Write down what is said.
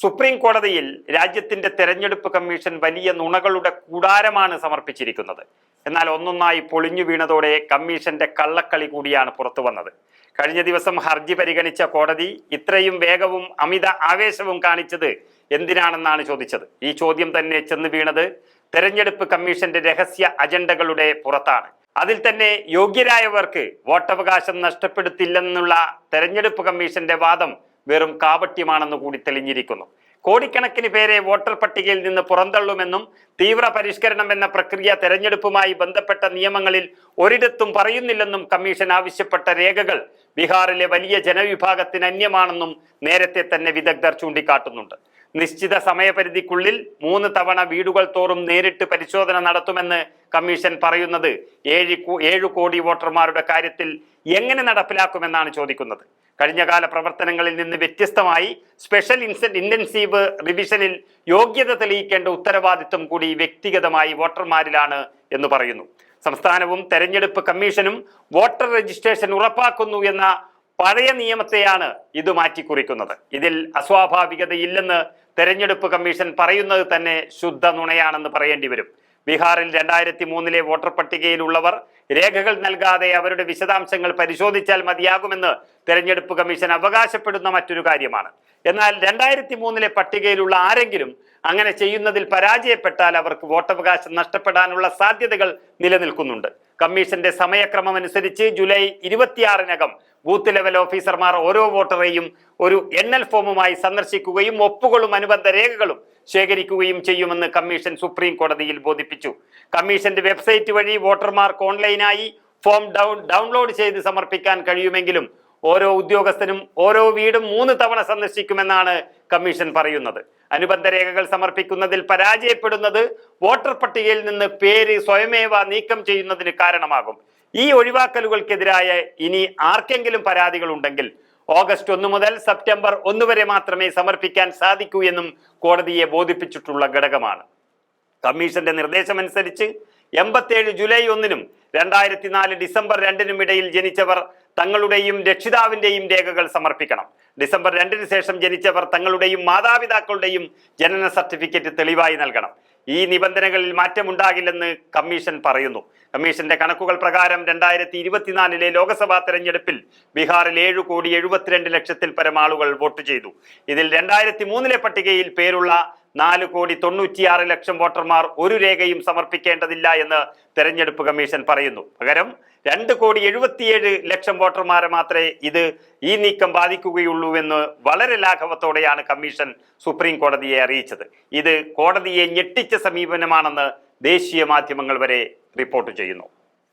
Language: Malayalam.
സുപ്രീം കോടതിയിൽ രാജ്യത്തിന്റെ തെരഞ്ഞെടുപ്പ് കമ്മീഷൻ വലിയ നുണകളുടെ കൂടാരമാണ് സമർപ്പിച്ചിരിക്കുന്നത്. എന്നാൽ ഒന്നൊന്നായി പൊളിഞ്ഞു വീണതോടെ കമ്മീഷന്റെ കള്ളക്കളി കൂടിയാണ് പുറത്തു വന്നത്. കഴിഞ്ഞ ദിവസം ഹർജി പരിഗണിച്ച കോടതി ഇത്രയും വേഗവും അമിത ആവേശവും കാണിച്ചത് എന്തിനാണെന്നാണ് ചോദിച്ചത്. ഈ ചോദ്യം തന്നെ ചെന്ന് വീണത് തെരഞ്ഞെടുപ്പ് കമ്മീഷന്റെ രഹസ്യ അജണ്ടകളുടെ പുറത്താണ്. അതിൽ തന്നെ യോഗ്യരായവർക്ക് വോട്ടവകാശം നഷ്ടപ്പെടുത്തില്ലെന്നുള്ള തെരഞ്ഞെടുപ്പ് കമ്മീഷന്റെ വാദം വെറും കാപട്യമാണെന്ന് കൂടി തെളിഞ്ഞിരിക്കുന്നു. കോടിക്കണക്കിന് പേരെ വോട്ടർ പട്ടികയിൽ നിന്ന് പുറന്തള്ളുമെന്നും തീവ്ര പരിഷ്കരണം എന്ന പ്രക്രിയ തെരഞ്ഞെടുപ്പുമായി ബന്ധപ്പെട്ട നിയമങ്ങളിൽ ഒരിടത്തും പറയുന്നില്ലെന്നും കമ്മീഷൻ ആവശ്യപ്പെട്ട രേഖകൾ ബീഹാറിലെ വലിയ ജനവിഭാഗത്തിന് അന്യമാണെന്നും നേരത്തെ തന്നെ വിദഗ്ധർ ചൂണ്ടിക്കാട്ടുന്നുണ്ട്. നിശ്ചിത സമയപരിധിക്കുള്ളിൽ മൂന്ന് തവണ വീടുകൾ തോറും നേരിട്ട് പരിശോധന നടത്തുമെന്ന് കമ്മീഷൻ പറയുന്നത് ഏഴ് ഏഴു കോടി വോട്ടർമാരുടെ കാര്യത്തിൽ എങ്ങനെ നടപ്പിലാക്കുമെന്നാണ് ചോദിക്കുന്നത്. കഴിഞ്ഞകാല പ്രവർത്തനങ്ങളിൽ നിന്ന് വ്യത്യസ്തമായി സ്പെഷ്യൽ ഇൻസെ ഇന്റൻസീവ് റിവിഷനിൽ യോഗ്യത തെളിയിക്കേണ്ട ഉത്തരവാദിത്വം കൂടി വ്യക്തിഗതമായി വോട്ടർമാരിലാണ് എന്ന് പറയുന്നു. സംസ്ഥാനവും തെരഞ്ഞെടുപ്പ് കമ്മീഷനും വോട്ടർ രജിസ്ട്രേഷൻ ഉറപ്പാക്കുന്നു എന്ന പഴയ നിയമത്തെയാണ് ഇത് മാറ്റിക്കുറിക്കുന്നത്. ഇതിൽ അസ്വാഭാവികതയില്ലെന്ന് തെരഞ്ഞെടുപ്പ് കമ്മീഷൻ പറയുന്നത് തന്നെ ശുദ്ധ നുണയാണെന്ന് പറയേണ്ടി വരും. ബീഹാറിൽ രണ്ടായിരത്തി മൂന്നിലെ വോട്ടർ പട്ടികയിലുള്ളവർ രേഖകൾ നൽകാതെ അവരുടെ വിശദാംശങ്ങൾ പരിശോധിച്ചാൽ മതിയാകുമെന്ന് തെരഞ്ഞെടുപ്പ് കമ്മീഷൻ അവകാശപ്പെടുന്ന മറ്റൊരു കാര്യമാണ്. എന്നാൽ രണ്ടായിരത്തി മൂന്നിലെ പട്ടികയിലുള്ള ആരെങ്കിലും അങ്ങനെ ചെയ്യുന്നതിൽ പരാജയപ്പെട്ടാൽ അവർക്ക് വോട്ടവകാശം നഷ്ടപ്പെടാനുള്ള സാധ്യതകൾ നിലനിൽക്കുന്നുണ്ട്. കമ്മീഷന്റെ സമയക്രമം അനുസരിച്ച് ജൂലൈ ഇരുപത്തിയാറിനകം ബൂത്ത് ലെവൽ ഓഫീസർമാർ ഓരോ വോട്ടറെയും ഒരു എണ്ണൽ ഫോമുമായി സന്ദർശിക്കുകയും ഒപ്പുകളും അനുബന്ധ രേഖകളും ശേഖരിക്കുകയും ചെയ്യുമെന്ന് കമ്മീഷൻ സുപ്രീം കോടതിയിൽ ബോധിപ്പിച്ചു. കമ്മീഷന്റെ വെബ്സൈറ്റ് വഴി വോട്ടർമാർക്ക് ഓൺലൈനായി ഫോം ഡൗൺ ഡൗൺലോഡ് ചെയ്ത് സമർപ്പിക്കാൻ കഴിയുമെങ്കിലും ഓരോ ഉദ്യോഗസ്ഥനും ഓരോ വീടും മൂന്ന് തവണ സന്ദർശിക്കുമെന്നാണ് കമ്മീഷൻ പറയുന്നത്. അനുബന്ധ രേഖകൾ സമർപ്പിക്കുന്നതിൽ പരാജയപ്പെടുന്നത് വോട്ടർ പട്ടികയിൽ നിന്ന് പേര് സ്വയമേവ നീക്കം ചെയ്യുന്നതിന് കാരണമാകും. ഈ ഒഴിവാക്കലുകൾക്കെതിരായ ഇനി ആർക്കെങ്കിലും പരാതികൾ ഉണ്ടെങ്കിൽ ഓഗസ്റ്റ് ഒന്ന് മുതൽ സെപ്റ്റംബർ ഒന്ന് വരെ മാത്രമേ സമർപ്പിക്കാൻ സാധിക്കൂ എന്നും കോടതിയെ ബോധിപ്പിച്ചിട്ടുള്ള ഘടകമാണ്. കമ്മീഷന്റെ നിർദ്ദേശമനുസരിച്ച് എൺപത്തേഴ് ജൂലൈ ഒന്നിനും രണ്ടായിരത്തി നാല് ഡിസംബർ രണ്ടിനും ഇടയിൽ ജനിച്ചവർ തങ്ങളുടെയും രക്ഷിതാവിന്റെയും രേഖകൾ സമർപ്പിക്കണം. ഡിസംബർ രണ്ടിന് ശേഷം ജനിച്ചവർ തങ്ങളുടെയും മാതാപിതാക്കളുടെയും ജനന സർട്ടിഫിക്കറ്റ് തെളിവായി നൽകണം. ഈ നിബന്ധനകളിൽ മാറ്റമുണ്ടാകില്ലെന്ന് കമ്മീഷൻ പറയുന്നു. കമ്മീഷന്റെ കണക്കുകൾ പ്രകാരം രണ്ടായിരത്തി ഇരുപത്തിനാലിലെ ലോക്സഭാ തെരഞ്ഞെടുപ്പിൽ ബീഹാറിൽ ഏഴു കോടി എഴുപത്തിരണ്ട് ലക്ഷത്തിൽ പരം ആളുകൾ വോട്ട് ചെയ്തു. ഇതിൽ രണ്ടായിരത്തി മൂന്നിലെ പട്ടികയിൽ പേരുള്ള നാല് കോടി തൊണ്ണൂറ്റിയാറ് ലക്ഷം വോട്ടർമാർ ഒരു രേഖയും സമർപ്പിക്കേണ്ടതില്ല എന്ന് തെരഞ്ഞെടുപ്പ് കമ്മീഷൻ പറയുന്നു. പകരം രണ്ട് കോടി എഴുപത്തിയേഴ് ലക്ഷം വോട്ടർമാരെ മാത്രമേ ഇത് ഈ നീക്കം ബാധിക്കുകയുള്ളൂ എന്ന് വളരെ ലാഘവത്തോടെയാണ് കമ്മീഷൻ സുപ്രീം കോടതിയെ അറിയിച്ചത്. ഇത് കോടതിയെ ഞെട്ടിച്ച സമീപനമാണെന്ന് ദേശീയ മാധ്യമങ്ങൾ വരെ റിപ്പോർട്ട് ചെയ്യുന്നു.